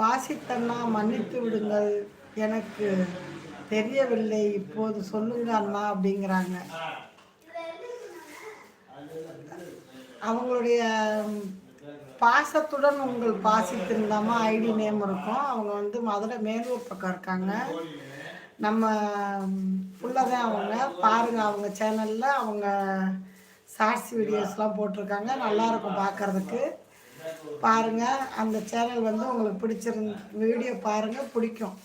பாசித்தண்ணா மன்னித்து விடுங்கள். எனக்கு தெரியவில்லை. இப்போது சொல்லுங்க அண்ணா அப்படிங்கிறாங்க. அவங்களுடைய பாசத்துடன் உங்கள் பாசித்திருந்தாமா? ஐடி நேம் இருக்கும். அவங்க வந்து மதுரை மேலூர் பக்கம் இருக்காங்க. நம்ம உள்ளதான் அவங்க. பாருங்க அவங்க சேனலில் அவங்க ஷார்ட்ஸ் வீடியோஸ்லாம் போட்டிருக்காங்க. நல்லா இருக்கும் பார்க்கறதுக்கு. பாருங்கள் அந்த சேனல் வந்து உங்களுக்கு பிடிச்சிருந்த வீடியோ பாருங்கள் பிடிக்கும்.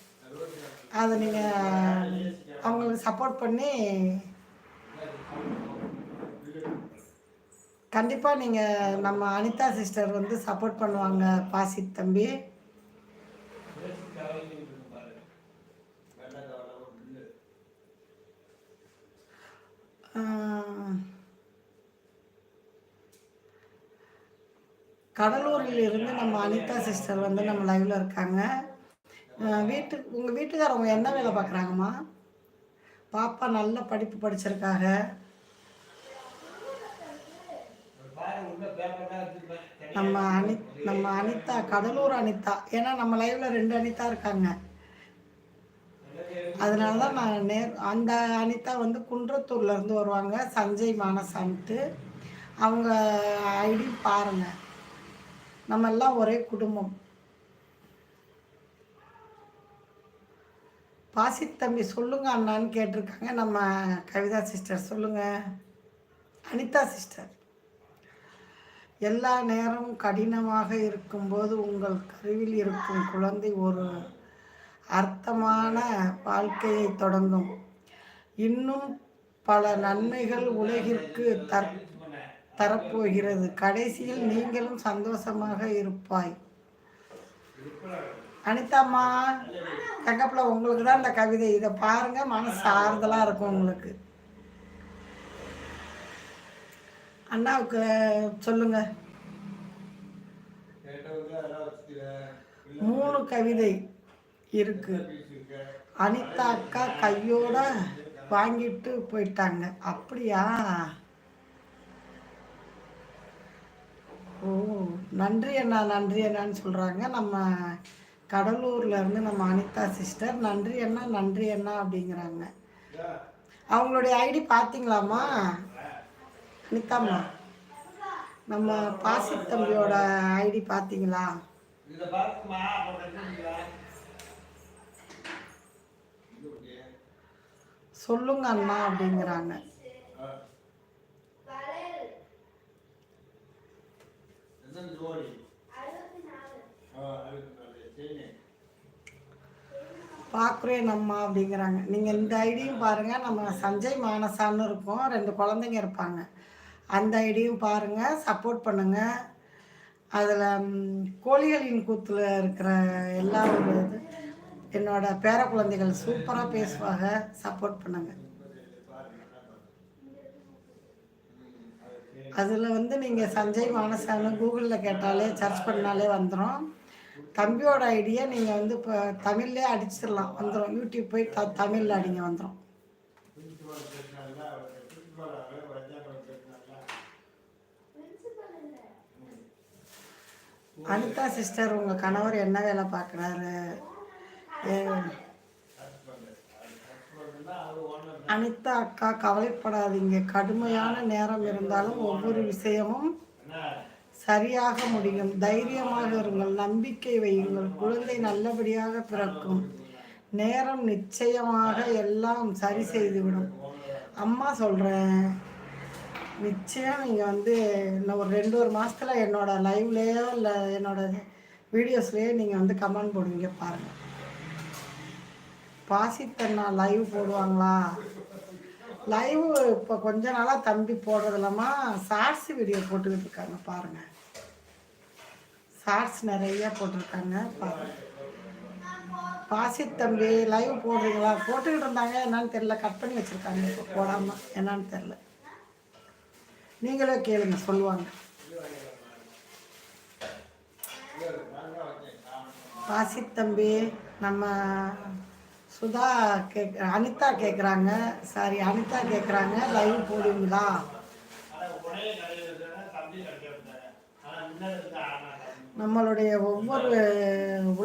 அதை நீங்கள் அவங்களுக்கு சப்போர்ட் பண்ணி கண்டிப்பாக நீங்கள் நம்ம அனிதா சிஸ்டர் வந்து சப்போர்ட் பண்ணுவாங்க பாசித் தம்பி. கடலூரில் இருந்து நம்ம அனிதா சிஸ்டர் வந்து நம்ம லைவ்ல இருக்காங்க. வீட்டு உங்கள் வீட்டுக்காரவங்க என்ன வேலை பார்க்குறாங்கம்மா? பாப்பா நல்ல படிப்பு படிச்சிருக்காங்க. நம்ம அனி நம்ம அனிதா கடலூர் அனிதா. ஏன்னா நம்ம லைவ்ல ரெண்டு அனிதா இருக்காங்க. அதனால தான் நான் நேர் அந்த அனிதா வந்து குன்றத்தூர்லேருந்து வருவாங்க சஞ்சய் மானசான்ட்டு. அவங்க ஐடி பாருங்கள் நம்ம எல்லாம் ஒரே குடும்பம். பாசித்தம்பி சொல்லுங்க அண்ணான்னு கேட்டிருக்காங்க. நம்ம கவிதா சிஸ்டர் சொல்லுங்க. அனிதா சிஸ்டர். எல்லா நேரமும் கடினமாக இருக்கும்போது உங்கள் கருவில் இருக்கும் குழந்தை ஒரு அர்த்தமான வாழ்க்கையை தொடங்கும். இன்னும் பல நன்மைகள் உலகிற்கு தற் தரப்போகிறது. கடைசியில் நீங்களும் சந்தோஷமாக இருப்பாய். அனிதாம்மா தங்கப்பில் உங்களுக்கு தான் இந்த கவிதை. இதை பாருங்க மனசு ஆறுதலாக இருக்கும் உங்களுக்கு. அண்ணாவுக்கு சொல்லுங்க. மூணு கவிதை இருக்கு. அனிதா அக்கா கையோட வாங்கிட்டு போயிட்டாங்க. அப்படியா? ஓ நன்றி அண்ணா நன்றி அண்ணான்னு சொல்கிறாங்க நம்ம கடலூர்லேருந்து நம்ம அனிதா சிஸ்டர் நன்றி அண்ணா நன்றி அண்ணா அப்படிங்கிறாங்க. அவங்களுடைய ஐடி பார்த்தீங்களாம்மா அனிதாம்மா நம்ம பாசித் தம்பியோட ஐடி பார்த்தீங்களா சொல்லுங்க அண்ணா அப்படிங்கிறாங்க. பார்க்குறேன் நம்ம அப்படிங்கிறாங்க. நீங்கள் இந்த ஐடியும் பாருங்கள் நம்ம சஞ்சய் மானசான்னு இருக்கோம். ரெண்டு குழந்தைங்க இருப்பாங்க. அந்த ஐடியும் பாருங்கள் சப்போர்ட் பண்ணுங்கள் அதில் கோழிகளின் கூத்தில் இருக்கிற எல்லா ஒரு இது என்னோட பேர குழந்தைகள் சூப்பராக பேசுவாங்க. சப்போர்ட் பண்ணுங்கள் அதில் வந்து நீங்கள் சஞ்சய் மானசான்னு கூகுளில் கேட்டாலே சர்ச் பண்ணாலே வந்துடும் தம்பியோட ஐடியா நீங்கள் வந்து இப்போ தமிழ்லேயே அடிச்சிடலாம். வந்துடும் யூடியூப் போய் த தமிழில் அடிங்க வந்துடும் அனிதா சிஸ்டர் உங்கள் கணவர் என்ன வேலை பார்க்குறாரு? அனிதா அக்கா கவலைப்படாதீங்க. கடுமையான நேரம் இருந்தாலும் ஒவ்வொரு விஷயமும் சரியாக முடியும். தைரியமாக இருங்கள். நம்பிக்கை வையுங்கள். குழந்தை நல்லபடியாக பிறக்கும். நேரம் நிச்சயமாக எல்லாம் சரி செய்துவிடும். அம்மா சொல்கிறேன் நிச்சயம் நீங்கள் வந்து இன்னும் ஒரு ரெண்டு ஒரு மாதத்தில் என்னோட லைவ்லேயோ இல்லை என்னோட வீடியோஸ்லேயோ நீங்கள் வந்து கமெண்ட் போடுவீங்க பாருங்கள் பாசித்தண்ணா லைவ் போடுவாங்களா? லைவ் இப்போ கொஞ்ச நாளாக தம்பி போடுறது இல்லாமல் ஷார்ட்ஸ் வீடியோ போட்டுக்கிட்டு இருக்காங்க பாருங்கள் ஷார்ட்ஸ் நிறைய போட்டிருக்காங்க பாருங்க. பாசித் தம்பி லைவ் போடுறீங்களா? போட்டுக்கிட்டு இருந்தாங்க என்னன்னு தெரில கட் பண்ணி வச்சுருக்காங்க இப்போ போடாமல் என்னன்னு தெரில நீங்களே கேளுங்க சொல்லுவாங்க. பாசித் தம்பி நம்ம சுதா கேக் அனிதா கேட்குறாங்க சாரி அனிதா கேட்குறாங்க லைவ் போடுவீங்களா? நம்மளுடைய ஒவ்வொரு